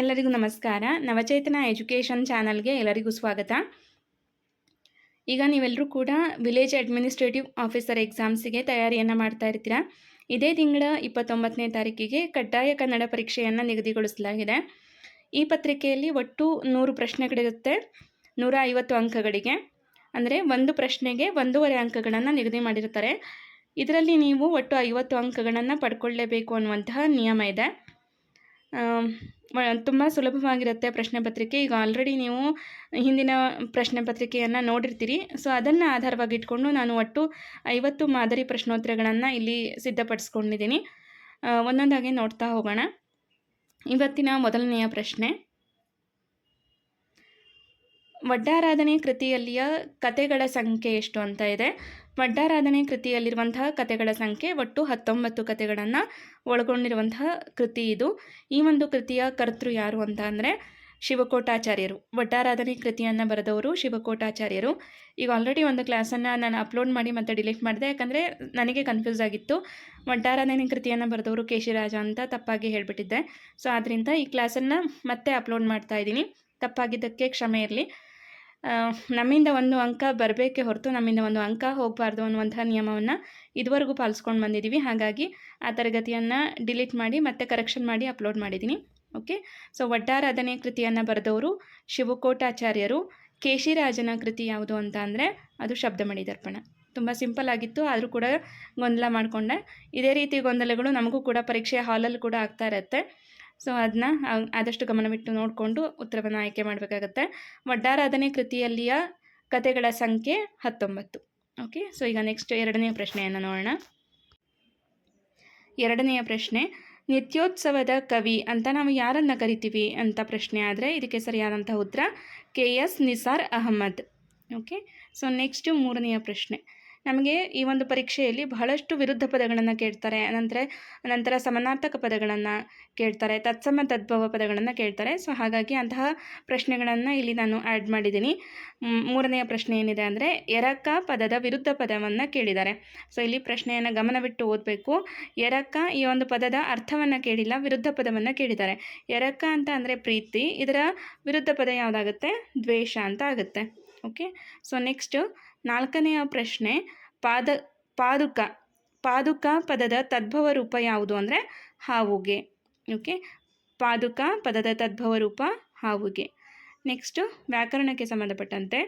ಎಲ್ಲರಿಗೂ ನಮಸ್ಕಾರ. ನವಚೇತನ ಎಜುಕೇಷನ್ ಚಾನಲ್ಗೆ ಎಲ್ಲರಿಗೂ ಸ್ವಾಗತ. ಈಗ ನೀವೆಲ್ಲರೂ ಕೂಡ ವಿಲೇಜ್ ಅಡ್ಮಿನಿಸ್ಟ್ರೇಟಿವ್ ಆಫೀಸರ್ ಎಕ್ಸಾಮ್ಸಿಗೆ ತಯಾರಿಯನ್ನು ಮಾಡ್ತಾ ಇರ್ತೀರಾ? ಇದೇ ತಿಂಗಳ ಇಪ್ಪತ್ತೊಂಬತ್ತನೇ ತಾರೀಕಿಗೆ ಕಡ್ಡಾಯ ಕನ್ನಡ ಪರೀಕ್ಷೆಯನ್ನು ನಿಗದಿಗೊಳಿಸಲಾಗಿದೆ. ಈ ಪತ್ರಿಕೆಯಲ್ಲಿ ಒಟ್ಟು ನೂರು ಪ್ರಶ್ನೆಗಳಿರುತ್ತೆ, ನೂರ ಐವತ್ತು ಅಂಕಗಳಿಗೆ. ಅಂದರೆ ಒಂದು ಪ್ರಶ್ನೆಗೆ ಒಂದೂವರೆ ಅಂಕಗಳನ್ನು ನಿಗದಿ ಮಾಡಿರ್ತಾರೆ ಇದರಲ್ಲಿ ನೀವು ಒಟ್ಟು ಐವತ್ತು ಅಂಕಗಳನ್ನು ಪಡ್ಕೊಳ್ಳೇಬೇಕು ಅನ್ನುವಂತಹ ನಿಯಮ ಇದೆ. ತುಂಬ ಸುಲಭವಾಗಿರುತ್ತೆ ಪ್ರಶ್ನೆ ಪತ್ರಿಕೆ. ಈಗ ಆಲ್ರೆಡಿ ನೀವು ಹಿಂದಿನ ಪ್ರಶ್ನೆ ಪತ್ರಿಕೆಯನ್ನು ನೋಡಿರ್ತೀರಿ. ಸೊ ಅದನ್ನು ಆಧಾರವಾಗಿ ಇಟ್ಕೊಂಡು ನಾನು ಒಟ್ಟು ಐವತ್ತು ಮಾದರಿ ಪ್ರಶ್ನೋತ್ತರಗಳನ್ನು ಇಲ್ಲಿ ಸಿದ್ಧಪಡಿಸ್ಕೊಂಡಿದ್ದೀನಿ. ಒಂದೊಂದಾಗಿ ನೋಡ್ತಾ ಹೋಗೋಣ. ಇವತ್ತಿನ ಮೊದಲನೆಯ ಪ್ರಶ್ನೆ. ವಡ್ಡಾರಾಧನೆ ಕೃತಿಯಲ್ಲಿಯ ಕತೆಗಳ ಸಂಖ್ಯೆ ಎಷ್ಟು? ಅಂತ ಇದೆ. ವಡ್ಡಾರಾಧನೆ ಕೃತಿಯಲ್ಲಿರುವಂತಹ ಕತೆಗಳ ಸಂಖ್ಯೆ ಒಟ್ಟು ಹತ್ತೊಂಬತ್ತು ಕತೆಗಳನ್ನು ಒಳಗೊಂಡಿರುವಂತಹ ಕೃತಿ ಇದು. ಈ ಒಂದು ಕೃತಿಯ ಕರ್ತೃ ಯಾರು ಅಂತ ಅಂದರೆ ಶಿವಕೋಟಾಚಾರ್ಯರು ವಡ್ಡಾರಾಧನೆ ಕೃತಿಯನ್ನು ಬರೆದವರು ಶಿವಕೋಟಾಚಾರ್ಯರು ಈಗ ಆಲ್ರೆಡಿ ಒಂದು ಕ್ಲಾಸನ್ನು ನಾನು ಅಪ್ಲೋಡ್ ಮಾಡಿ ಮತ್ತೆ ಡಿಲೀಟ್ ಮಾಡಿದೆ, ಯಾಕಂದರೆ ನನಗೆ ಕನ್ಫ್ಯೂಸ್ ಆಗಿತ್ತು. ವಡ್ಡಾರಾಧನೆ ಕೃತಿಯನ್ನು ಬರೆದವರು ಕೇಶಿರಾಜ ಅಂತ ತಪ್ಪಾಗಿ ಹೇಳಿಬಿಟ್ಟಿದ್ದೆ. ಸೊ ಆದ್ದರಿಂದ ಈ ಕ್ಲಾಸನ್ನು ಮತ್ತೆ ಅಪ್ಲೋಡ್ ಮಾಡ್ತಾ ಇದ್ದೀನಿ. ತಪ್ಪಾಗಿದ್ದಕ್ಕೆ ಕ್ಷಮೆ ಇರಲಿ. ನಮ್ಮಿಂದ ಒಂದು ಅಂಕ ಬರಬೇಕೆ ಹೊರತು ನಮ್ಮಿಂದ ಒಂದು ಅಂಕ ಹೋಗಬಾರ್ದು ಅನ್ನುವಂಥ ನಿಯಮವನ್ನು ಇದುವರೆಗೂ ಪಾಲಿಸ್ಕೊಂಡು ಬಂದಿದ್ದೀವಿ ಹಾಗಾಗಿ ಆ ತರಗತಿಯನ್ನು ಡಿಲೀಟ್ ಮಾಡಿ ಮತ್ತೆ ಕರೆಕ್ಷನ್ ಮಾಡಿ ಅಪ್ಲೋಡ್ ಮಾಡಿದ್ದೀನಿ ಓಕೆ ಸೊ ವಡ್ಡಾರಾಧನೆ ಕೃತಿಯನ್ನು ಬರೆದವರು ಶಿವಕೋಟಾಚಾರ್ಯರು. ಕೇಶಿರಾಜನ ಕೃತಿ ಯಾವುದು ಅಂತ ಅಂದರೆ ಅದು ಶಬ್ದಮಣಿ ದರ್ಪಣ ತುಂಬ ಸಿಂಪಲ್ ಆಗಿತ್ತು, ಆದರೂ ಕೂಡ ಗೊಂದಲ ಮಾಡಿಕೊಂಡೆ. ಇದೇ ರೀತಿ ಗೊಂದಲಗಳು ನಮಗೂ ಕೂಡ ಪರೀಕ್ಷೆ ಹಾಲಲ್ಲಿ ಕೂಡ ಆಗ್ತಾ ಇರುತ್ತೆ. ಸೊ ಅದನ್ನ ಆದಷ್ಟು ಗಮನವಿಟ್ಟು ನೋಡಿಕೊಂಡು ಉತ್ತರವನ್ನು ಆಯ್ಕೆ ಮಾಡಬೇಕಾಗತ್ತೆ. ವಡ್ಡಾರಾಧನೆ ಕೃತಿಯಲ್ಲಿಯ ಕತೆಗಳ ಸಂಖ್ಯೆ ಹತ್ತೊಂಬತ್ತು. ಓಕೆ ಸೊ ಈಗ ನೆಕ್ಸ್ಟ್ ಎರಡನೆಯ ಪ್ರಶ್ನೆಯನ್ನು ನೋಡೋಣ. ಎರಡನೆಯ ಪ್ರಶ್ನೆ, ನಿತ್ಯೋತ್ಸವದ ಕವಿ ಅಂತ ನಾವು ಯಾರನ್ನು ಕರಿತೀವಿ ಅಂತ ಪ್ರಶ್ನೆ ಆದರೆ ಇದಕ್ಕೆ ಸರಿಯಾದಂಥ ಉತ್ತರ K S Nisar Ahmad. Okay so next ಮೂರನೆಯ ಪ್ರಶ್ನೆ ನಮಗೆ ಈ ಒಂದು ಪರೀಕ್ಷೆಯಲ್ಲಿ ಬಹಳಷ್ಟು ವಿರುದ್ಧ ಪದಗಳನ್ನು ಕೇಳ್ತಾರೆ. ನಂತರ ನಂತರ ಸಮನಾರ್ಥಕ ಪದಗಳನ್ನು ಕೇಳ್ತಾರೆ, ತತ್ಸಮ ತದ್ಭವ ಪದಗಳನ್ನು ಕೇಳ್ತಾರೆ. ಸೊ ಹಾಗಾಗಿ ಅಂತಹ ಪ್ರಶ್ನೆಗಳನ್ನು ಇಲ್ಲಿ ನಾನು ಆ್ಯಡ್ ಮಾಡಿದ್ದೀನಿ. ಮೂರನೆಯ ಪ್ರಶ್ನೆ ಏನಿದೆ ಅಂದರೆ, ಎರಕ ಪದದ ವಿರುದ್ಧ ಪದವನ್ನು ಕೇಳಿದ್ದಾರೆ. ಸೊ ಇಲ್ಲಿ ಪ್ರಶ್ನೆಯನ್ನು ಗಮನವಿಟ್ಟು ಓದಬೇಕು. ಎರಕ ಈ ಒಂದು ಪದದ ಅರ್ಥವನ್ನು ಕೇಳಿಲ್ಲ, ವಿರುದ್ಧ ಪದವನ್ನು ಕೇಳಿದ್ದಾರೆ. ಎರಕ ಅಂತ ಅಂದರೆ ಪ್ರೀತಿ, ಇದರ ವಿರುದ್ಧ ಪದ ಯಾವುದಾಗುತ್ತೆ? ದ್ವೇಷ ಅಂತ ಆಗುತ್ತೆ. ಓಕೆ ಸೊ ನೆಕ್ಸ್ಟು ನಾಲ್ಕನೆಯ ಪ್ರಶ್ನೆ, ಪಾದ, ಪಾದುಕ ಪಾದುಕ ಪದದ ತದ್ಭವ ರೂಪ ಯಾವುದು ಅಂದರೆ ಹಾವುಗೆ. ಓಕೆ ಪಾದುಕ ಪದದ ತದ್ಭವ ರೂಪ ಹಾವುಗೆ. ನೆಕ್ಸ್ಟು ವ್ಯಾಕರಣಕ್ಕೆ ಸಂಬಂಧಪಟ್ಟಂತೆ,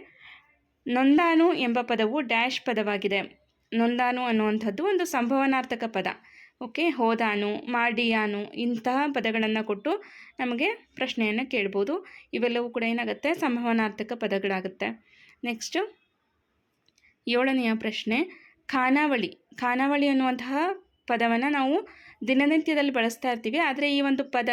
ನೊಂದಾನು ಎಂಬ ಪದವು ಡ್ಯಾಶ್ ಪದವಾಗಿದೆ. ನೊಂದಾನು ಅನ್ನುವಂಥದ್ದು ಒಂದು ಸಂಭವನಾರ್ಥಕ ಪದ. ಓಕೆ ಹೋದಾನು, ಮಾಡಿಯಾನು, ಇಂತಹ ಪದಗಳನ್ನು ಕೊಟ್ಟು ನಮಗೆ ಪ್ರಶ್ನೆಯನ್ನು ಕೇಳ್ಬೋದು. ಇವೆಲ್ಲವೂ ಕೂಡ ಏನಾಗುತ್ತೆ? ಸಂಭವನಾರ್ಥಕ ಪದಗಳಾಗುತ್ತೆ. ನೆಕ್ಸ್ಟು ಏಳನೆಯ ಪ್ರಶ್ನೆ, ಖಾನಾವಳಿ. ಖಾನಾವಳಿ ಅನ್ನುವಂತಹ ಪದವನ್ನು ನಾವು ದಿನನಿತ್ಯದಲ್ಲಿ ಬಳಸ್ತಾ ಇರ್ತೀವಿ. ಆದರೆ ಈ ಒಂದು ಪದ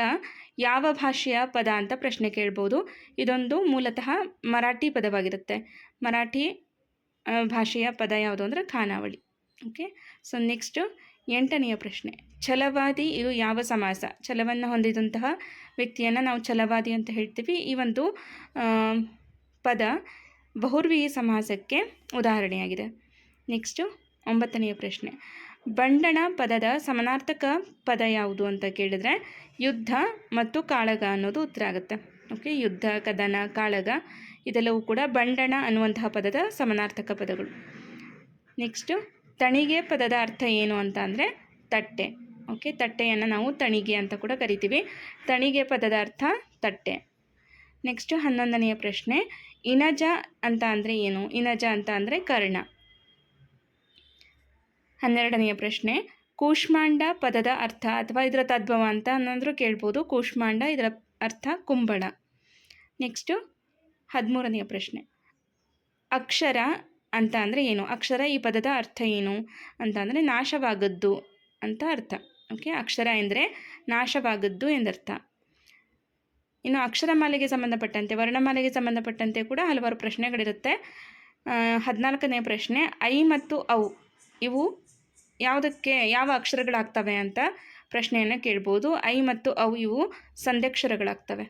ಯಾವ ಭಾಷೆಯ ಪದ ಅಂತ ಪ್ರಶ್ನೆ ಕೇಳ್ಬೋದು. ಇದೊಂದು ಮೂಲತಃ ಮರಾಠಿ ಪದವಾಗಿರುತ್ತೆ. ಮರಾಠಿ ಭಾಷೆಯ ಪದ ಯಾವುದು ಅಂದರೆ ಖಾನಾವಳಿ. ಓಕೆ? ಸೊ ನೆಕ್ಸ್ಟು ಎಂಟನೆಯ ಪ್ರಶ್ನೆ. ಛಲವಾದಿ ಇದು ಯಾವ ಸಮಾಸ? ಛಲವನ್ನು ಹೊಂದಿದಂತಹ ವ್ಯಕ್ತಿಯನ್ನು ನಾವು ಛಲವಾದಿ ಅಂತ ಹೇಳ್ತೀವಿ. ಈ ಒಂದು ಪದ ಬಹುರ್ವೀಯ ಸಮಾಸಕ್ಕೆ ಉದಾಹರಣೆಯಾಗಿದೆ. ನೆಕ್ಸ್ಟು ಒಂಬತ್ತನೆಯ ಪ್ರಶ್ನೆ. ಬಂಡಣ ಪದದ ಸಮನಾರ್ಥಕ ಪದ ಯಾವುದು ಅಂತ ಕೇಳಿದರೆ ಯುದ್ಧ ಮತ್ತು ಕಾಳಗ ಅನ್ನೋದು ಉತ್ತರ ಆಗುತ್ತೆ. ಓಕೆ, ಯುದ್ಧ, ಕದನ, ಕಾಳಗ ಇದೆಲ್ಲವೂ ಕೂಡ ಬಂಡಣ ಅನ್ನುವಂತಹ ಪದದ ಸಮನಾರ್ಥಕ ಪದಗಳು. ನೆಕ್ಸ್ಟು ತಣಿಗೆ ಪದದ ಅರ್ಥ ಏನು ಅಂತ ಅಂದರೆ ತಟ್ಟೆ. ಓಕೆ, ತಟ್ಟೆಯನ್ನು ನಾವು ತಣಿಗೆ ಅಂತ ಕೂಡ ಕರಿತೀವಿ. ತಣಿಗೆ ಪದದ ಅರ್ಥ ತಟ್ಟೆ. ನೆಕ್ಸ್ಟು ಹನ್ನೊಂದನೆಯ ಪ್ರಶ್ನೆ ಇನಜ ಅಂತ ಅಂದರೆ ಏನು? ಇನಜ ಅಂತ ಅಂದರೆ ಕರ್ಣ. ಹನ್ನೆರಡನೆಯ ಪ್ರಶ್ನೆ, ಕೂಷ್ಮಾಂಡ ಪದದ ಅರ್ಥ ಅಥವಾ ಇದರ ತದ್ಭವ ಅಂತ ಅನ್ನೋದ್ರು ಕೇಳ್ಬೋದು. ಕೂಷ್ಮಾಂಡ, ಇದರ ಅರ್ಥ ಕುಂಬಳ. ನೆಕ್ಸ್ಟು ಹದಿಮೂರನೆಯ ಪ್ರಶ್ನೆ. ಅಕ್ಷರ ಅಂತ ಅಂದರೆ ಏನು? ಅಕ್ಷರ ಈ ಪದದ ಅರ್ಥ ಏನು ಅಂತ ಅಂದರೆ ನಾಶವಾಗದ್ದು ಅಂತ ಅರ್ಥ. ಓಕೆ ಅಕ್ಷರ ಎಂದರೆ ನಾಶವಾಗದ್ದು ಎಂದರ್ಥ. ಇನ್ನು ಅಕ್ಷರಮಾಲೆಗೆ ಸಂಬಂಧಪಟ್ಟಂತೆ ವರ್ಣಮಾಲೆಗೆ ಸಂಬಂಧಪಟ್ಟಂತೆ ಕೂಡ ಹಲವಾರು ಪ್ರಶ್ನೆಗಳಿರುತ್ತೆ. ಹದಿನಾಲ್ಕನೇ ಪ್ರಶ್ನೆ, ಐ ಮತ್ತು ಔ, ಇವು ಯಾವುದಕ್ಕೆ, ಯಾವ ಅಕ್ಷರಗಳಾಗ್ತವೆ ಅಂತ ಪ್ರಶ್ನೆಯನ್ನು ಕೇಳ್ಬೋದು. ಐ ಮತ್ತು ಅವು ಇವು ಸಂಧ್ಯಕ್ಷರಗಳಾಗ್ತವೆ.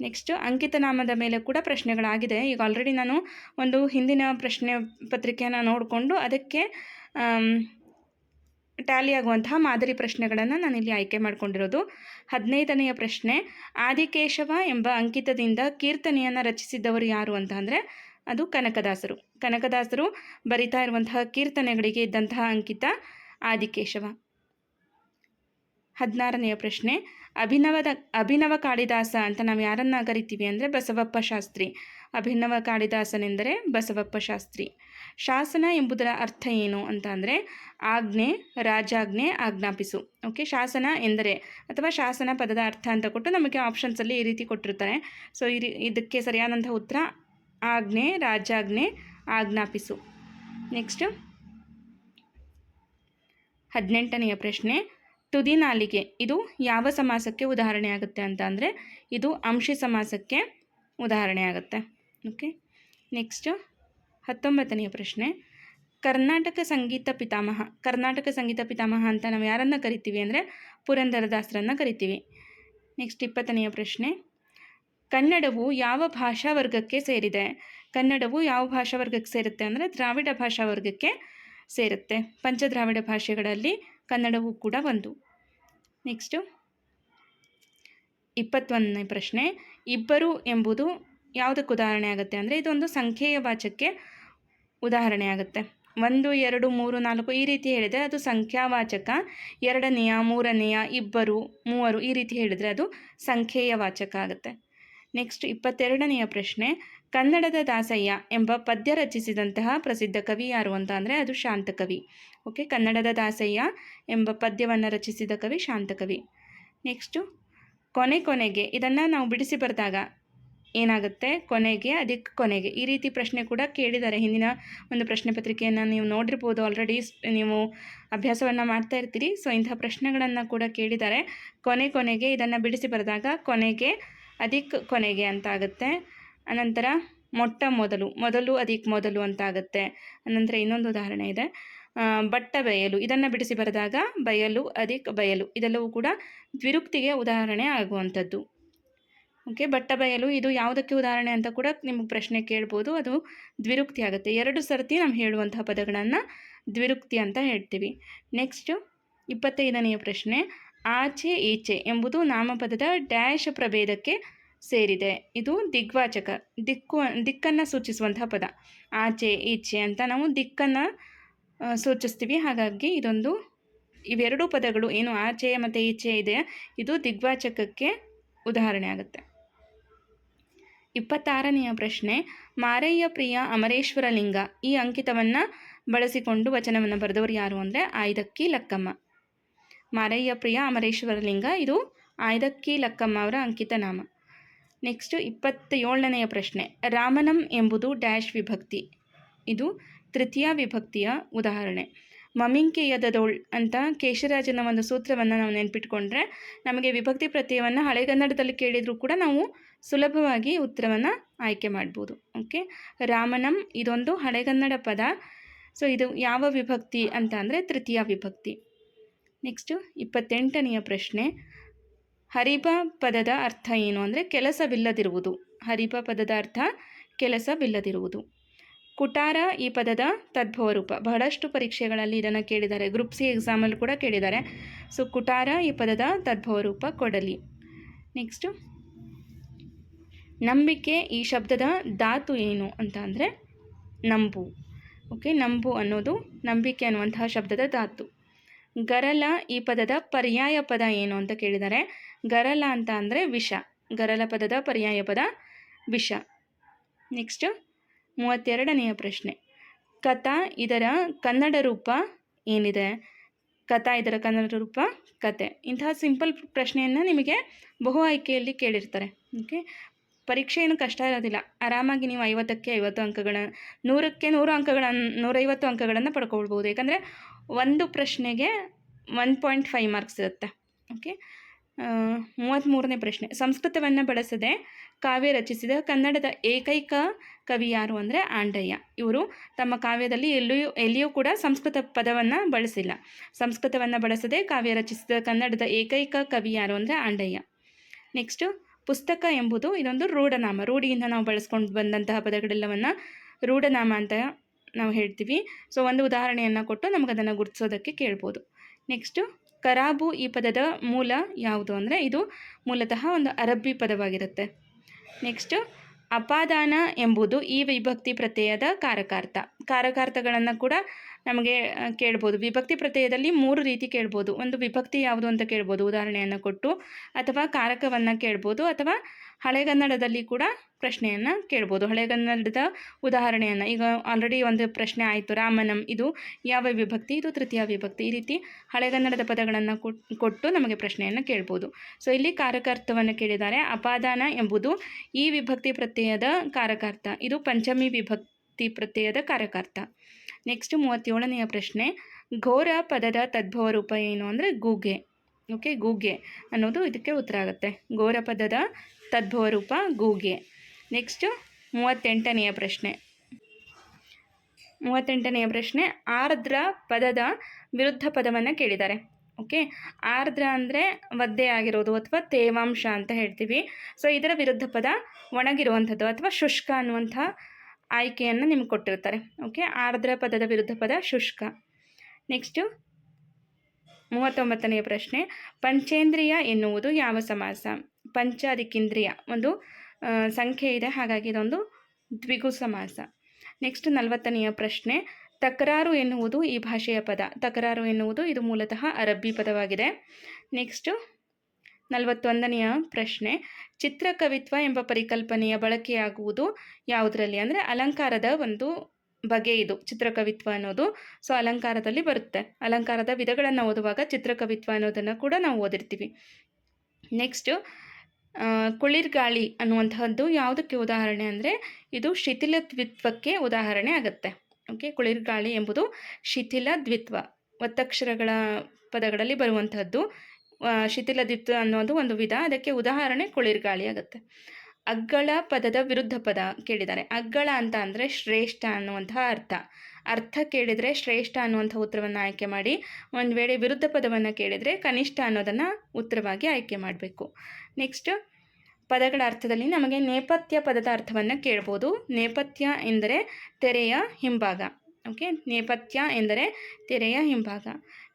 ನೆಕ್ಸ್ಟು ಅಂಕಿತನಾಮದ ಮೇಲೆ ಕೂಡ ಪ್ರಶ್ನೆಗಳಾಗಿದೆ. ಈಗ ಆಲ್ರೆಡಿ ನಾನು ಒಂದು ಹಿಂದಿನ ಪ್ರಶ್ನೆ ಪತ್ರಿಕೆಯನ್ನು ನೋಡಿಕೊಂಡು ಅದಕ್ಕೆ ಟ್ಯಾಲಿ ಆಗುವಂತಹ ಮಾದರಿ ಪ್ರಶ್ನೆಗಳನ್ನು ನಾನಿಲ್ಲಿ ಆಯ್ಕೆ ಮಾಡಿಕೊಂಡಿರೋದು. ಹದಿನೈದನೆಯ ಪ್ರಶ್ನೆ, ಆದಿಕೇಶವ ಎಂಬ ಅಂಕಿತದಿಂದ ಕೀರ್ತನೆಯನ್ನು ರಚಿಸಿದ್ದವರು ಯಾರು ಅಂತ ಅದು ಕನಕದಾಸರು. ಕನಕದಾಸರು ಬರಿತಾ ಇರುವಂತಹ ಕೀರ್ತನೆಗಳಿಗೆ ಇದ್ದಂತಹ ಅಂಕಿತ ಆದಿಕೇಶವ. ಹದಿನಾರನೆಯ ಪ್ರಶ್ನೆ, ಅಭಿನವದ, ಅಭಿನವ ಕಾಳಿದಾಸ ಅಂತ ನಾವು ಯಾರನ್ನ ಕರಿತೀವಿ ಅಂದರೆ ಬಸವಪ್ಪ ಶಾಸ್ತ್ರಿ. ಅಭಿನವ ಕಾಳಿದಾಸನೆಂದರೆ ಬಸವಪ್ಪ ಶಾಸ್ತ್ರಿ. ಶಾಸನ ಎಂಬುದರ ಅರ್ಥ ಏನು ಅಂತ ಅಂದರೆ ಆಜ್ಞೆ, ರಾಜಾಜ್ಞೆ ಆಜ್ಞಾಪಿಸು. ಓಕೆ ಶಾಸನ ಎಂದರೆ ಅಥವಾ ಶಾಸನ ಪದದ ಅರ್ಥ ಅಂತ ಕೊಟ್ಟು ನಮಗೆ ಆಪ್ಷನ್ಸಲ್ಲಿ ಈ ರೀತಿ ಕೊಟ್ಟಿರ್ತಾರೆ. ಸೊ ಈ ಇದಕ್ಕೆ ಸರಿಯಾದಂಥ ಉತ್ತರ ಆಜ್ಞೆ, ರಾಜಾಜ್ಞೆ ಆಜ್ಞಾಪಿಸು. ನೆಕ್ಸ್ಟ್ ಹದಿನೆಂಟನೆಯ ಪ್ರಶ್ನೆ, ತುದಿ ನಾಲಿಗೆ ಇದು ಯಾವ ಸಮಾಸಕ್ಕೆ ಉದಾಹರಣೆ ಆಗುತ್ತೆ ಅಂತ ಅಂದರೆ ಇದು ಅಂಶಿ ಸಮಾಸಕ್ಕೆ ಉದಾಹರಣೆ ಆಗುತ್ತೆ. ಓಕೆ ನೆಕ್ಸ್ಟ್ ಹತ್ತೊಂಬತ್ತನೆಯ ಪ್ರಶ್ನೆ. ಕರ್ನಾಟಕ ಸಂಗೀತ ಪಿತಾಮಹ, ಕರ್ನಾಟಕ ಸಂಗೀತ ಪಿತಾಮಹ ಅಂತ ನಾವು ಯಾರನ್ನು ಕರಿತೀವಿ ಅಂದರೆ ಪುರಂದರದಾಸರನ್ನು ಕರಿತೀವಿ. ನೆಕ್ಸ್ಟ್ ಇಪ್ಪತ್ತನೆಯ ಪ್ರಶ್ನೆ. ಕನ್ನಡವು ಯಾವ ಭಾಷಾ ವರ್ಗಕ್ಕೆ ಸೇರಿದೆ? ಕನ್ನಡವು ಯಾವ ಭಾಷಾ ವರ್ಗಕ್ಕೆ ಸೇರುತ್ತೆ ಅಂದರೆ ದ್ರಾವಿಡ ಭಾಷಾ ವರ್ಗಕ್ಕೆ ಸೇರುತ್ತೆ. ಪಂಚದ್ರಾವಿಡ ಭಾಷೆಗಳಲ್ಲಿ ಕನ್ನಡವೂ ಕೂಡ ಒಂದು. ನೆಕ್ಸ್ಟು ಇಪ್ಪತ್ತೊಂದನೇ ಪ್ರಶ್ನೆ. ಇಬ್ಬರು ಎಂಬುದು ಯಾವುದಕ್ಕೆ ಉದಾಹರಣೆ ಆಗುತ್ತೆ ಅಂದರೆ ಇದೊಂದು ಸಂಖ್ಯೆಯ ವಾಚಕ್ಕೆ ಉದಾಹರಣೆ ಆಗುತ್ತೆ. ಒಂದು, ಎರಡು, ಮೂರು, ನಾಲ್ಕು ಈ ರೀತಿ ಹೇಳಿದರೆ ಅದು ಸಂಖ್ಯಾವಾಚಕ. ಎರಡನೆಯ, ಮೂರನೆಯ, ಇಬ್ಬರು, ಮೂವರು ಈ ರೀತಿ ಹೇಳಿದರೆ ಅದು ಸಂಖ್ಯೆಯ ವಾಚಕ ಆಗುತ್ತೆ. ನೆಕ್ಸ್ಟ್ ಇಪ್ಪತ್ತೆರಡನೆಯ ಪ್ರಶ್ನೆ, ಕನ್ನಡದ ದಾಸಯ್ಯ ಎಂಬ ಪದ್ಯ ರಚಿಸಿದಂತಹ ಪ್ರಸಿದ್ಧ ಕವಿ ಯಾರು ಅಂತ ಅಂದರೆ ಅದು ಶಾಂತಕವಿ ಓಕೆ ಕನ್ನಡದ ದಾಸಯ್ಯ ಎಂಬ ಪದ್ಯವನ್ನು ರಚಿಸಿದ ಕವಿ ಶಾಂತಕವಿ ನೆಕ್ಸ್ಟು ಕೊನೆ ಕೊನೆಗೆ ಇದನ್ನು ನಾವು ಬಿಡಿಸಿ ಬರೆದಾಗ ಏನಾಗುತ್ತೆ? ಕೊನೆಗೆ, ಅದಕ್ಕೆ ಕೊನೆಗೆ. ಈ ರೀತಿ ಪ್ರಶ್ನೆ ಕೂಡ ಕೇಳಿದ್ದಾರೆ. ಹಿಂದಿನ ಒಂದು ಪ್ರಶ್ನೆ ಪತ್ರಿಕೆಯನ್ನು ನೀವು ನೋಡಿರ್ಬೋದು ಆಲ್ರೆಡಿ ನೀವು ಅಭ್ಯಾಸವನ್ನು ಮಾಡ್ತಾ ಇರ್ತೀರಿ. ಸೊ ಇಂತಹ ಪ್ರಶ್ನೆಗಳನ್ನು ಕೂಡ ಕೇಳಿದ್ದಾರೆ. ಕೊನೆ ಕೊನೆಗೆ ಇದನ್ನು ಬಿಡಿಸಿ ಬರೆದಾಗ, ಕೊನೆಗೆ ಅಧಿಕ್ ಕೊನೆಗೆ ಅಂತ ಆಗುತ್ತೆ. ಅನಂತರ, ಮೊಟ್ಟ ಮೊದಲು ಮೊದಲು ಅಧಿಕ್ ಮೊದಲು ಅಂತ ಆಗುತ್ತೆ. ಅನಂತರ ಇನ್ನೊಂದು ಉದಾಹರಣೆ ಇದೆ. ಬಟ್ಟ ಬಯಲು. ಇದನ್ನು ಬಿಡಿಸಿ ಬರೆದಾಗ, ಬಯಲು ಅಧಿಕ್ ಬಯಲು. ಇದೆಲ್ಲವೂ ಕೂಡ ದ್ವಿರುಕ್ತಿಗೆ ಉದಾಹರಣೆ ಆಗುವಂಥದ್ದು. ಓಕೆ ಬಟ್ಟ ಬಯಲು ಇದು ಯಾವುದಕ್ಕೆ ಉದಾಹರಣೆ ಅಂತ ಕೂಡ ನಿಮಗೆ ಪ್ರಶ್ನೆ ಕೇಳ್ಬೋದು. ಅದು ದ್ವಿರುಕ್ತಿ ಆಗುತ್ತೆ. ಎರಡು ಸರ್ತಿ ನಾವು ಹೇಳುವಂತಹ ಪದಗಳನ್ನು ದ್ವಿರುಕ್ತಿ ಅಂತ ಹೇಳ್ತೀವಿ. ನೆಕ್ಸ್ಟು ಇಪ್ಪತ್ತೈದನೆಯ ಪ್ರಶ್ನೆ, ಆಚೆ ಈಚೆ ಎಂಬುದು ನಾಮಪದದ ಡ್ಯಾಶ್ ಪ್ರಭೇದಕ್ಕೆ ಸೇರಿದೆ. ಇದು ದಿಗ್ವಾಚಕ, ದಿಕ್ಕು, ದಿಕ್ಕನ್ನು ಸೂಚಿಸುವಂತಹ ಪದ. ಆಚೆ ಈಚೆ ಅಂತ ನಾವು ದಿಕ್ಕನ್ನು ಸೂಚಿಸ್ತೀವಿ. ಹಾಗಾಗಿ ಇದೊಂದು, ಇವೆರಡೂ ಪದಗಳು ಏನು ಆಚೆ ಮತ್ತು ಈಚೆ ಇದೆ, ಇದು ದಿಗ್ವಾಚಕಕ್ಕೆ ಉದಾಹರಣೆ ಆಗುತ್ತೆ. ಇಪ್ಪತ್ತಾರನೆಯ ಪ್ರಶ್ನೆ, ಮಾರಯ್ಯ ಪ್ರಿಯ ಅಮರೇಶ್ವರ ಲಿಂಗ ಈ ಅಂಕಿತವನ್ನು ಬಳಸಿಕೊಂಡು ವಚನವನ್ನು ಬರೆದವರು ಯಾರು ಅಂದರೆ ಆಯ್ದಕ್ಕಿ ಲಕ್ಕಮ್ಮ. ಮಾರಯ್ಯ ಪ್ರಿಯ ಅಮರೇಶ್ವರ ಲಿಂಗ ಇದು ಆಯ್ದಕ್ಕಿ ಲಕ್ಕಮ್ಮ ಅವರ ಅಂಕಿತ ನಾಮ. ನೆಕ್ಸ್ಟು ಇಪ್ಪತ್ತೇಳನೆಯ ಪ್ರಶ್ನೆ, ರಾಮನಂ ಎಂಬುದು ಡ್ಯಾಶ್ ವಿಭಕ್ತಿ. ಇದು ತೃತೀಯ ವಿಭಕ್ತಿಯ ಉದಾಹರಣೆ. ಮಮಿಂಕೆಯದದೋಳ್ ಅಂತ ಕೇಶರಾಜನ ಒಂದು ಸೂತ್ರವನ್ನು ನಾವು ನೆನ್ಪಿಟ್ಕೊಂಡ್ರೆ, ನಮಗೆ ವಿಭಕ್ತಿ ಪ್ರತ್ಯಯವನ್ನು ಹಳೆಗನ್ನಡದಲ್ಲಿ ಕೇಳಿದರೂ ಕೂಡ ನಾವು ಸುಲಭವಾಗಿ ಉತ್ತರವನ್ನು ಆಯ್ಕೆ ಮಾಡ್ಬೋದು ಓಕೆ ರಾಮನಂ ಇದೊಂದು ಹಳೆಗನ್ನಡ ಪದ. ಸೊ ಇದು ಯಾವ ವಿಭಕ್ತಿ ಅಂತ ಅಂದರೆ ತೃತೀಯ ವಿಭಕ್ತಿ. ನೆಕ್ಸ್ಟು ಇಪ್ಪತ್ತೆಂಟನೆಯ ಪ್ರಶ್ನೆ. ಹರಿಪ ಪದದ ಅರ್ಥ ಏನು ಅಂದರೆ ಕೆಲಸವಿಲ್ಲದಿರುವುದು. ಹರಿಪ ಪದದ ಅರ್ಥ ಕೆಲಸವಿಲ್ಲದಿರುವುದು. ಕುಟಾರ ಈ ಪದದ ತದ್ಭವ ರೂಪ ಬಹಳಷ್ಟು ಪರೀಕ್ಷೆಗಳಲ್ಲಿ ಇದನ್ನು ಕೇಳಿದ್ದಾರೆ. ಗ್ರೂಪ್ ಸಿ ಎಕ್ಸಾಮಲ್ಲಿ ಕೂಡ ಕೇಳಿದ್ದಾರೆ. ಸೊ, ಕುಟಾರ ಈ ಪದದ ತದ್ಭವ ರೂಪ ಕೊಡಲಿ. ನೆಕ್ಸ್ಟು ನಂಬಿಕೆ ಈ ಶಬ್ದದ ಧಾತು ಏನು ಅಂತ ಅಂದರೆ ನಂಬು. ಓಕೆ ನಂಬು ಅನ್ನೋದು ನಂಬಿಕೆ ಅನ್ನುವಂತಹ ಶಬ್ದದ ಧಾತು. ಗರಲ ಈ ಪದದ ಪರ್ಯಾಯ ಪದ ಏನು ಅಂತ ಕೇಳಿದ್ದಾರೆ. ಗರಲ ಅಂತ ಅಂದರೆ ವಿಷ. ಗರಲ ಪದದ ಪರ್ಯಾಯ ಪದ ವಿಷ. ನೆಕ್ಸ್ಟ್ ಮೂವತ್ತೆರಡನೆಯ ಪ್ರಶ್ನೆ. ಕಥಾ ಇದರ ಕನ್ನಡ ರೂಪ ಏನಿದೆ? ಕಥಾ ಇದರ ಕನ್ನಡ ರೂಪ ಕತೆ. ಇಂತಹ ಸಿಂಪಲ್ ಪ್ರಶ್ನೆಯನ್ನು ನಿಮಗೆ ಬಹು ಆಯ್ಕೆಯಲ್ಲಿ ಕೇಳಿರ್ತಾರೆ. ಓಕೆ? ಪರೀಕ್ಷೆ ಏನು ಕಷ್ಟ ಇರೋದಿಲ್ಲ. ಆರಾಮಾಗಿ ನೀವು ಐವತ್ತಕ್ಕೆ ಐವತ್ತು ಅಂಕಗಳ ನೂರಕ್ಕೆ ನೂರು ಅಂಕಗಳನ್ನು, ನೂರೈವತ್ತು ಅಂಕಗಳನ್ನು ಪಡ್ಕೊಳ್ಬೋದು. ಯಾಕಂದರೆ ಒಂದು ಪ್ರಶ್ನೆಗೆ ಒನ್ ಪಾಯಿಂಟ್ ಫೈವ್ ಮಾರ್ಕ್ಸ್ ಇರುತ್ತೆ. ಓಕೆ? ಮೂವತ್ತ್ಮೂರನೇ ಪ್ರಶ್ನೆ. ಸಂಸ್ಕೃತವನ್ನು ಬಳಸದೆ ಕಾವ್ಯ ರಚಿಸಿದ ಕನ್ನಡದ ಏಕೈಕ ಕವಿ ಯಾರು ಅಂದರೆ ಆಂಡಯ್ಯ. ಇವರು ತಮ್ಮ ಕಾವ್ಯದಲ್ಲಿ ಎಲ್ಲಿಯೂ ಎಲ್ಲಿಯೂ ಕೂಡ ಸಂಸ್ಕೃತ ಪದವನ್ನು ಬಳಸಿಲ್ಲ. ಸಂಸ್ಕೃತವನ್ನು ಬಳಸದೆ ಕಾವ್ಯ ರಚಿಸಿದ ಕನ್ನಡದ ಏಕೈಕ ಕವಿ ಯಾರು ಅಂದರೆ ಆಂಡಯ್ಯ. ನೆಕ್ಸ್ಟು ಪುಸ್ತಕ ಎಂಬುದು ಇದೊಂದು ರೂಢನಾಮ. ರೂಢಿಯಿಂದ ನಾವು ಬಳಸ್ಕೊಂಡು ಬಂದಂತಹ ಪದಗಳೆಲ್ಲವನ್ನು ರೂಢನಾಮ ಅಂತ ನಾವು ಹೇಳ್ತೀವಿ. ಸೊ ಒಂದು ಉದಾಹರಣೆಯನ್ನು ಕೊಟ್ಟು ನಮಗದನ್ನು ಗುರುತಿಸೋದಕ್ಕೆ ಕೇಳ್ಬೋದು. ನೆಕ್ಸ್ಟು ಕರಾಬು ಈ ಪದದ ಮೂಲ ಯಾವುದು ಅಂದರೆ ಇದು ಮೂಲತಃ ಒಂದು ಅರಬ್ಬಿ ಪದವಾಗಿರುತ್ತೆ. ನೆಕ್ಸ್ಟು ಅಪಾದಾನ ಎಂಬುದು ಈ ವಿಭಕ್ತಿ ಪ್ರತ್ಯಯದ ಕಾರಕಾರ್ಥ. ಕಾರಕಾರ್ಥಗಳನ್ನು ಕೂಡ ನಮಗೆ ಕೇಳ್ಬೋದು. ವಿಭಕ್ತಿ ಪ್ರತ್ಯಯದಲ್ಲಿ ಮೂರು ರೀತಿ ಕೇಳ್ಬೋದು. ಒಂದು ವಿಭಕ್ತಿ ಯಾವುದು ಅಂತ ಕೇಳ್ಬೋದು. ಉದಾಹರಣೆಯನ್ನು ಕೊಟ್ಟು, ಅಥವಾ ಕಾರಕವನ್ನು ಕೇಳ್ಬೋದು, ಅಥವಾ ಹಳೆಗನ್ನಡದಲ್ಲಿ ಕೂಡ ಪ್ರಶ್ನೆಯನ್ನು ಕೇಳ್ಬೋದು. ಹಳೆಗನ್ನಡದ ಉದಾಹರಣೆಯನ್ನು, ಈಗ ಆಲ್ರೆಡಿ ಒಂದು ಪ್ರಶ್ನೆ ಆಯಿತು. ರಾಮನಂ, ಇದು ಯಾವ ವಿಭಕ್ತಿ? ಇದು ತೃತೀಯ ವಿಭಕ್ತಿ. ಈ ರೀತಿ ಹಳೆಗನ್ನಡದ ಪದಗಳನ್ನು ಕೊಟ್ಟು ನಮಗೆ ಪ್ರಶ್ನೆಯನ್ನು ಕೇಳ್ಬೋದು. ಸೊ ಇಲ್ಲಿ ಕಾರಕಾರ್ಥವನ್ನು ಕೇಳಿದ್ದಾರೆ. ಅಪಾದಾನ ಎಂಬುದು ಈ ವಿಭಕ್ತಿ ಪ್ರತ್ಯಯದ ಕಾರಕಾರ್ಥ. ಇದು ಪಂಚಮಿ ವಿಭಕ್ತಿ ಪ್ರತ್ಯಯದ ಕಾರಕಾರ್ಥ. ನೆಕ್ಸ್ಟ್ ಮೂವತ್ತೇಳನೆಯ ಪ್ರಶ್ನೆ, ಘೋರ ಪದದ ತದ್ಭವ ರೂಪ ಏನು ಅಂದರೆ ಗೂಗೆ. ಓಕೆ ಗೂಗೆ ಅನ್ನೋದು ಇದಕ್ಕೆ ಉತ್ತರ ಆಗುತ್ತೆ. ಘೋರ ಪದದ ತದ್ಭವ ರೂಪ ಗೂಗೆ. ನೆಕ್ಸ್ಟು ಮೂವತ್ತೆಂಟನೆಯ ಪ್ರಶ್ನೆ. ಮೂವತ್ತೆಂಟನೆಯ ಪ್ರಶ್ನೆ, ಆರ್ದ್ರ ಪದದ ವಿರುದ್ಧ ಪದವನ್ನು ಕೇಳಿದ್ದಾರೆ. ಓಕೆ ಆರ್ದ್ರ ಅಂದರೆ ಒದ್ದೆ ಆಗಿರೋದು ಅಥವಾ ತೇವಾಂಶ ಅಂತ ಹೇಳ್ತೀವಿ. ಸೊ ಇದರ ವಿರುದ್ಧ ಪದ ಒಣಗಿರುವಂಥದ್ದು ಅಥವಾ ಶುಷ್ಕ ಅನ್ನುವಂಥ ಆಯ್ಕೆಯನ್ನು ನಿಮ್ಗೆ ಕೊಟ್ಟಿರ್ತಾರೆ. ಓಕೆ ಆರ್ದ್ರ ಪದದ ವಿರುದ್ಧ ಪದ ಶುಷ್ಕ. ನೆಕ್ಸ್ಟು ಮೂವತ್ತೊಂಬತ್ತನೆಯ ಪ್ರಶ್ನೆ. ಪಂಚೇಂದ್ರಿಯ ಎನ್ನುವುದು ಯಾವ ಸಮಾಸ? ಪಂಚ ಅದಕ್ಕಿಂದ್ರಿಯ. ಒಂದು ಸಂಖ್ಯೆ ಇದೆ. ಹಾಗಾಗಿ ಇದೊಂದು ದ್ವಿಗು ಸಮಾಸ. ನೆಕ್ಸ್ಟ್ ನಲವತ್ತನೆಯ ಪ್ರಶ್ನೆ. ತಕರಾರು ಎನ್ನುವುದು ಈ ಭಾಷೆಯ ಪದ. ತಕರಾರು ಎನ್ನುವುದು ಇದು ಮೂಲತಃ ಅರಬ್ಬಿ ಪದವಾಗಿದೆ. ನೆಕ್ಸ್ಟು ನಲವತ್ತೊಂದನೆಯ ಪ್ರಶ್ನೆ, ಚಿತ್ರಕವಿತ್ವ ಎಂಬ ಪರಿಕಲ್ಪನೆಯ ಬಳಕೆಯಾಗುವುದು ಯಾವುದರಲ್ಲಿ? ಅಂದರೆ ಅಲಂಕಾರದ ಒಂದು ಬಗೆ ಇದು, ಚಿತ್ರಕವಿತ್ವ ಅನ್ನೋದು. ಸೊ ಅಲಂಕಾರದಲ್ಲಿ ಬರುತ್ತೆ. ಅಲಂಕಾರದ ವಿಧಗಳನ್ನು ಓದುವಾಗ ಚಿತ್ರಕವಿತ್ವ ಅನ್ನೋದನ್ನು ಕೂಡ ನಾವು ಓದಿರ್ತೀವಿ. ನೆಕ್ಸ್ಟು ಕುಳಿರ್ಗಾಳಿ ಅನ್ನುವಂತಹದ್ದು ಯಾವುದಕ್ಕೆ ಉದಾಹರಣೆ ಅಂದರೆ, ಇದು ಶಿಥಿಲ ದ್ವಿತ್ವಕ್ಕೆ ಉದಾಹರಣೆ ಆಗುತ್ತೆ. ಓಕೆ ಕುಳಿರ್ಗಾಳಿ ಎಂಬುದು ಶಿಥಿಲ ದ್ವಿತ್ವ ಒತ್ತಕ್ಷರಗಳ ಪದಗಳಲ್ಲಿ ಬರುವಂತಹದ್ದು. ಆ, ಶಿಥಿಲ ದ್ವಿತ್ವ ಅನ್ನೋದು ಒಂದು ವಿಧ. ಅದಕ್ಕೆ ಉದಾಹರಣೆ ಕುಳಿರ್ಗಾಳಿ ಆಗುತ್ತೆ. ಅಗ್ಗಳ ಪದದ ವಿರುದ್ಧ ಪದ ಕೇಳಿದ್ದಾರೆ. ಅಗ್ಗಳ ಅಂತ ಅಂದರೆ ಶ್ರೇಷ್ಠ ಅನ್ನುವಂತಹ ಅರ್ಥ. ಅರ್ಥ ಕೇಳಿದರೆ ಶ್ರೇಷ್ಠ ಅನ್ನುವಂಥ ಉತ್ತರವನ್ನು ಆಯ್ಕೆ ಮಾಡಿ ಒಂದು ವೇಳೆ ವಿರುದ್ಧ ಪದವನ್ನು ಕೇಳಿದರೆ ಕನಿಷ್ಠ ಅನ್ನೋದನ್ನು ಉತ್ತರವಾಗಿ ಆಯ್ಕೆ ಮಾಡಬೇಕು. ನೆಕ್ಸ್ಟ್ ಪದಗಳ ಅರ್ಥದಲ್ಲಿ ನಮಗೆ ನೇಪಥ್ಯ ಪದದ ಅರ್ಥವನ್ನು ಕೇಳ್ಬೋದು. ನೇಪಥ್ಯ ಎಂದರೆ ತೆರೆಯ ಹಿಂಭಾಗ. ಓಕೆ ನೇಪಥ್ಯ ಎಂದರೆ ತೆರೆಯ ಹಿಂಭಾಗ.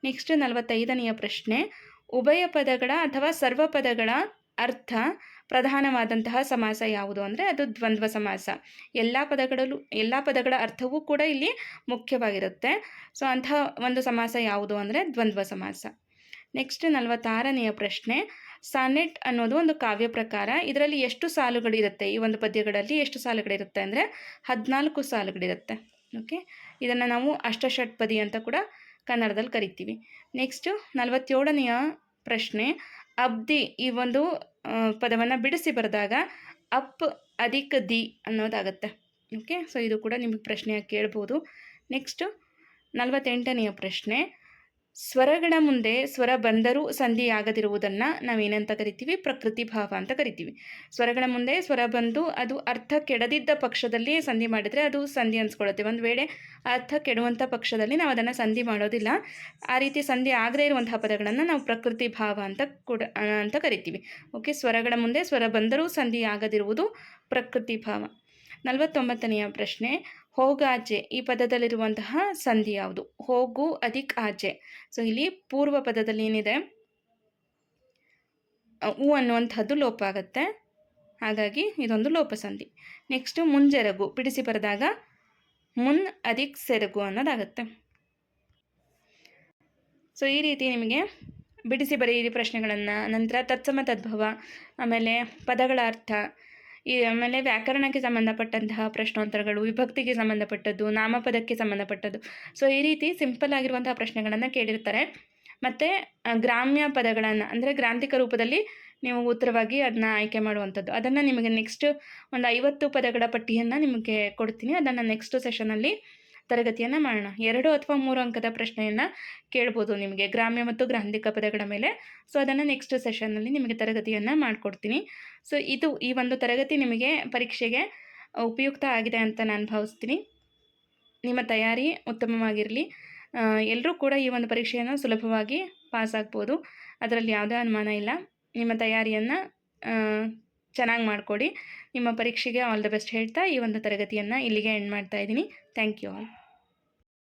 ನೆಕ್ಸ್ಟ್ ನಲವತ್ತೈದನೆಯ ಪ್ರಶ್ನೆ. ಉಭಯ ಪದಗಳ ಅಥವಾ ಸರ್ವ ಪದಗಳ ಅರ್ಥ ಪ್ರಧಾನವಾದಂತಹ ಸಮಾಸ ಯಾವುದು ಅಂದರೆ ಅದು ದ್ವಂದ್ವ ಸಮಾಸ. ಎಲ್ಲ ಪದಗಳಲ್ಲೂ, ಎಲ್ಲ ಪದಗಳ ಅರ್ಥವೂ ಕೂಡ ಇಲ್ಲಿ ಮುಖ್ಯವಾಗಿರುತ್ತೆ. ಸೊ ಅಂತಹ ಒಂದು ಸಮಾಸ ಯಾವುದು ಅಂದರೆ ದ್ವಂದ್ವ ಸಮಾಸ. ನೆಕ್ಸ್ಟ್ ನಲವತ್ತಾರನೆಯ ಪ್ರಶ್ನೆ, ಸಾನೆಟ್ ಅನ್ನೋದು ಒಂದು ಕಾವ್ಯ ಪ್ರಕಾರ ಇದರಲ್ಲಿ ಎಷ್ಟು ಸಾಲುಗಳಿರುತ್ತೆ? ಈ ಒಂದು ಪದ್ಯಗಳಲ್ಲಿ ಎಷ್ಟು ಸಾಲುಗಳಿರುತ್ತೆ ಅಂದರೆ ಹದಿನಾಲ್ಕು ಸಾಲುಗಳಿರುತ್ತೆ. ಓಕೆ ಇದನ್ನು ನಾವು ಅಷ್ಟಷಟ್ಪದಿ ಅಂತ ಕೂಡ ಕನ್ನಡದಲ್ಲಿ ಕರಿತೀವಿ. ನೆಕ್ಸ್ಟು ನಲವತ್ತೇಳನೆಯ ಪ್ರಶ್ನೆ, ಅಬ್ದಿ ಈ ಒಂದು ಪದವನ್ನು ಬಿಡಿಸಿ ಬರೆದಾಗ ಅಪ್ ಅಧಿಕ ದಿ ಅನ್ನೋದಾಗತ್ತೆ. ಓಕೆ ಸೊ ಇದು ಕೂಡ ನಿಮಗೆ ಪ್ರಶ್ನೆಯಾಗಿ ಕೇಳ್ಬೋದು. ನೆಕ್ಸ್ಟು ನಲವತ್ತೆಂಟನೆಯ ಪ್ರಶ್ನೆ ಸ್ವರಗಳ ಮುಂದೆ ಸ್ವರ ಬಂದರೂ ಸಂಧಿ ಆಗದಿರುವುದನ್ನು ನಾವೇನಂತ ಕರಿತೀವಿ? ಪ್ರಕೃತಿ ಭಾವ ಅಂತ ಕರಿತೀವಿ. ಸ್ವರಗಳ ಮುಂದೆ ಸ್ವರ ಬಂದು ಅದು ಅರ್ಥ ಕೆಡದಿದ್ದ ಪಕ್ಷದಲ್ಲಿ ಸಂಧಿ ಮಾಡಿದರೆ ಅದು ಸಂಧಿ ಅನ್ಸ್ಕೊಳ್ಳುತ್ತೆ ಒಂದು ವೇಳೆ ಅರ್ಥ ಕೆಡುವಂಥ ಪಕ್ಷದಲ್ಲಿ ನಾವು ಅದನ್ನು ಸಂಧಿ ಮಾಡೋದಿಲ್ಲ. ಆ ರೀತಿ ಸಂಧಿ ಆಗದೇ ಇರುವಂತಹ ಪದಗಳನ್ನು ನಾವು ಪ್ರಕೃತಿ ಭಾವ ಅಂತ ಕೂಡ ಅಂತ ಕರಿತೀವಿ. ಓಕೆ, ಸ್ವರಗಳ ಮುಂದೆ ಸ್ವರ ಬಂದರೂ ಸಂಧಿ ಆಗದಿರುವುದು ಪ್ರಕೃತಿ ಭಾವ. ನಲವತ್ತೊಂಬತ್ತನೆಯ ಪ್ರಶ್ನೆ. ಹೋಗಾಚೆ ಈ ಪದದಲ್ಲಿರುವಂತಹ ಸಂಧಿ ಯಾವುದು? ಹೋಗು ಅಧಿಕ್ ಆಜೆ ಸೊ ಇಲ್ಲಿ ಪೂರ್ವ ಪದದಲ್ಲಿ ಏನಿದೆ? ಉ ಅನ್ನುವಂಥದ್ದು ಲೋಪ ಆಗುತ್ತೆ. ಹಾಗಾಗಿ ಇದೊಂದು ಲೋಪ ಸಂಧಿ. ನೆಕ್ಸ್ಟು ಮುಂಜೆರಗು, ಬಿಡಿಸಿ ಬರೆದಾಗ ಮುನ್ ಅಧಿಕ್ ಸೆರಗು ಅನ್ನೋದಾಗುತ್ತೆ. ಸೊ ಈ ರೀತಿ ನಿಮಗೆ ಬಿಡಿಸಿ ಬರೆಯಿರಿ ಪ್ರಶ್ನೆಗಳನ್ನು. ನಂತರ ತತ್ಸಮ ತದ್ಭವ, ಆಮೇಲೆ ಪದಗಳ ಅರ್ಥ ಈ ಆಮೇಲೆ ವ್ಯಾಕರಣಕ್ಕೆ ಸಂಬಂಧಪಟ್ಟಂತಹ ಪ್ರಶ್ನೋತ್ತರಗಳು, ವಿಭಕ್ತಿಗೆ ಸಂಬಂಧಪಟ್ಟದ್ದು, ನಾಮಪದಕ್ಕೆ ಸಂಬಂಧಪಟ್ಟದ್ದು. ಸೊ ಈ ರೀತಿ ಸಿಂಪಲ್ ಆಗಿರುವಂತಹ ಪ್ರಶ್ನೆಗಳನ್ನು ಕೇಳಿರ್ತಾರೆ. ಮತ್ತು ಗ್ರಾಮ್ಯ ಪದಗಳನ್ನು, ಅಂದರೆ ಗ್ರಾಂಥಿಕ ರೂಪದಲ್ಲಿ ನೀವು ಉತ್ತರವಾಗಿ ಅದನ್ನ ಆಯ್ಕೆ ಮಾಡುವಂಥದ್ದು. ಅದನ್ನು ನಿಮಗೆ ನೆಕ್ಸ್ಟ್ ಒಂದು ಐವತ್ತು ಪದಗಳ ಪಟ್ಟಿಯನ್ನು ನಿಮಗೆ ಕೊಡ್ತೀನಿ. ಅದನ್ನು ನೆಕ್ಸ್ಟ್ ಸೆಷನಲ್ಲಿ ತರಗತಿಯನ್ನು ಮಾಡೋಣ. ಎರಡು ಅಥವಾ ಮೂರು ಅಂಕದ ಪ್ರಶ್ನೆಯನ್ನು ಕೇಳ್ಬೋದು ನಿಮಗೆ, ಗ್ರಾಮ್ಯ ಮತ್ತು ಗ್ರಾಂಧಿಕ ಪದಗಳ ಮೇಲೆ. ಸೊ ಅದನ್ನು ನೆಕ್ಸ್ಟ್ ಸೆಷನ್ನಲ್ಲಿ ನಿಮಗೆ ತರಗತಿಯನ್ನು ಮಾಡಿಕೊಡ್ತೀನಿ. ಸೊ ಇದು ಈ ಒಂದು ತರಗತಿ ನಿಮಗೆ ಪರೀಕ್ಷೆಗೆ ಉಪಯುಕ್ತ ಆಗಿದೆ ಅಂತ ನಾನು ಭಾವಿಸ್ತೀನಿ. ನಿಮ್ಮ ತಯಾರಿ ಉತ್ತಮವಾಗಿರಲಿ. ಎಲ್ಲರೂ ಕೂಡ ಈ ಒಂದು ಪರೀಕ್ಷೆಯನ್ನು ಸುಲಭವಾಗಿ ಪಾಸ್ ಆಗ್ಬೋದು. ಅದರಲ್ಲಿ ಯಾವುದೇ ಅನುಮಾನ ಇಲ್ಲ. ನಿಮ್ಮ ತಯಾರಿಯನ್ನು ಚೆನ್ನಾಗಿ ಮಾಡಿಕೊಡಿ. ನಿಮ್ಮ ಪರೀಕ್ಷೆಗೆ ಆಲ್ ದ ಬೆಸ್ಟ್ ಹೇಳ್ತಾ ಈ ಒಂದು ತರಗತಿಯನ್ನು ಇಲ್ಲಿಗೆ ಎಂಡ್ ಮಾಡ್ತಾ ಇದ್ದೀನಿ. Thank you all